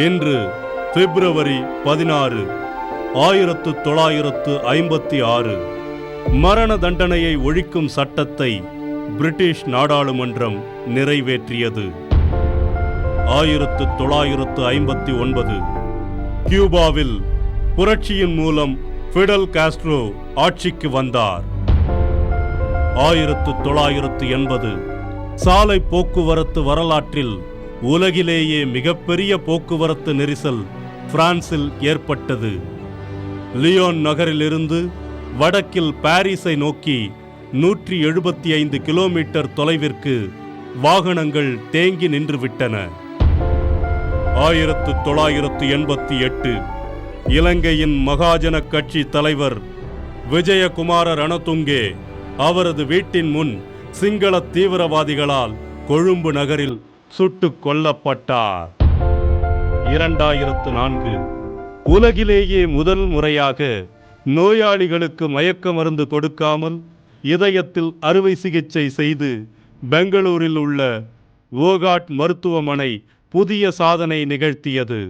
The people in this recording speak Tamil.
இன்று பிப்ரவரி பதினாறு ஆயிரத்து தொள்ளாயிரத்து ஐம்பத்தி ஆறு மரண தண்டனையை ஒழிக்கும் சட்டத்தை பிரிட்டிஷ் நாடாளுமன்றம் நிறைவேற்றியது. ஆயிரத்து தொள்ளாயிரத்து ஐம்பத்தி ஒன்பது கியூபாவில் புரட்சியின் மூலம் ஃபிடல் காஸ்ட்ரோ ஆட்சிக்கு வந்தார். ஆயிரத்து தொள்ளாயிரத்து எண்பது சாலை போக்குவரத்து வரலாற்றில் உலகிலேயே மிகப்பெரிய போக்குவரத்து நெரிசல் பிரான்சில் ஏற்பட்டது. லியோன் நகரிலிருந்து வடக்கில் பாரிஸை நோக்கி நூற்றி எழுபத்தி ஐந்து கிலோமீட்டர் தொலைவிற்கு வாகனங்கள் தேங்கி நின்றுவிட்டன. ஆயிரத்து தொள்ளாயிரத்து எண்பத்தி எட்டு இலங்கையின் மகாஜன கட்சி தலைவர் விஜயகுமார ரணதுங்கே அவரது வீட்டின் முன் சிங்கள தீவிரவாதிகளால் கொழும்பு நகரில் சுட்டுக் கொல்லப்பட்டார் இரண்டாயிரத்து நான்கு. உலகிலேயே முதல் முறையாக நோயாளிகளுக்கு மயக்க மருந்து கொடுக்காமல் இதயத்தில் அறுவை சிகிச்சை செய்து பெங்களூரில் உள்ள ஓகாட் மருத்துவமனை புதிய சாதனை நிகழ்த்தியது.